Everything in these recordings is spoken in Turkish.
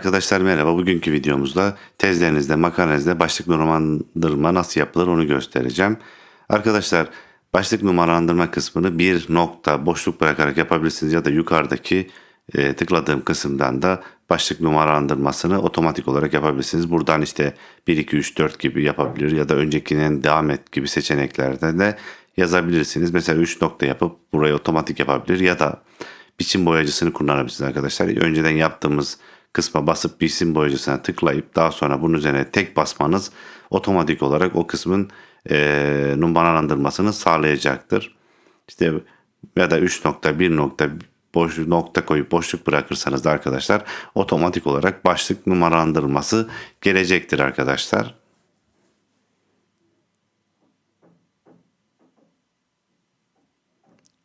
Arkadaşlar merhaba. Bugünkü videomuzda tezlerinizde, makalenizde başlık numaralandırma nasıl yapılır onu göstereceğim. Arkadaşlar başlık numaralandırma kısmını bir nokta boşluk bırakarak yapabilirsiniz ya da yukarıdaki e, tıkladığım kısımdan da başlık numaralandırmasını otomatik olarak yapabilirsiniz. Buradan işte 1, 2, 3, 4 gibi yapabilir ya da öncekinden devam et gibi seçeneklerde de yazabilirsiniz. Mesela 3 nokta yapıp burayı otomatik yapabilir ya da biçim boyacısını kullanabilirsiniz arkadaşlar. Önceden yaptığımız kısma basıp biçim boyacısına tıklayıp daha sonra bunun üzerine tek basmanız otomatik olarak o kısmın e, numaralandırmasını sağlayacaktır. İşte ya da 3 nokta 1 nokta boş nokta koyup boşluk bırakırsanız da arkadaşlar otomatik olarak başlık numaralandırması gelecektir arkadaşlar.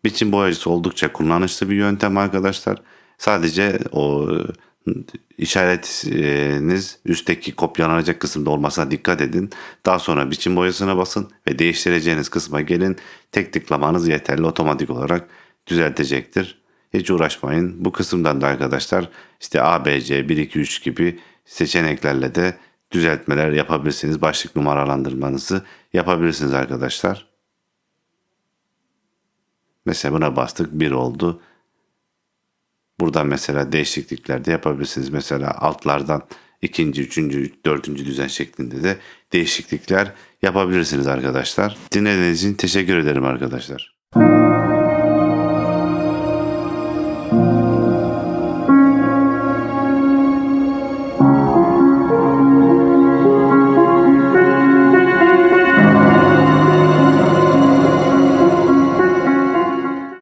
Biçim boyacısı oldukça kullanışlı bir yöntem arkadaşlar. Sadece o işaretiniz üstteki kopyalanacak kısımda olmasına dikkat edin. Daha sonra biçim boyasına basın ve değiştireceğiniz kısma gelin. Tek tıklamanız yeterli otomatik olarak düzeltecektir. Hiç uğraşmayın. Bu kısımdan da arkadaşlar işte ABC 1 2 3 gibi seçeneklerle de düzeltmeler yapabilirsiniz. Başlık numaralandırmanızı yapabilirsiniz arkadaşlar. Mesela buna bastık 1 oldu. Buradan mesela değişiklikler de yapabilirsiniz. Mesela altlardan ikinci, üçüncü, dördüncü düzen şeklinde de değişiklikler yapabilirsiniz arkadaşlar. Dinlediğiniz için teşekkür ederim arkadaşlar.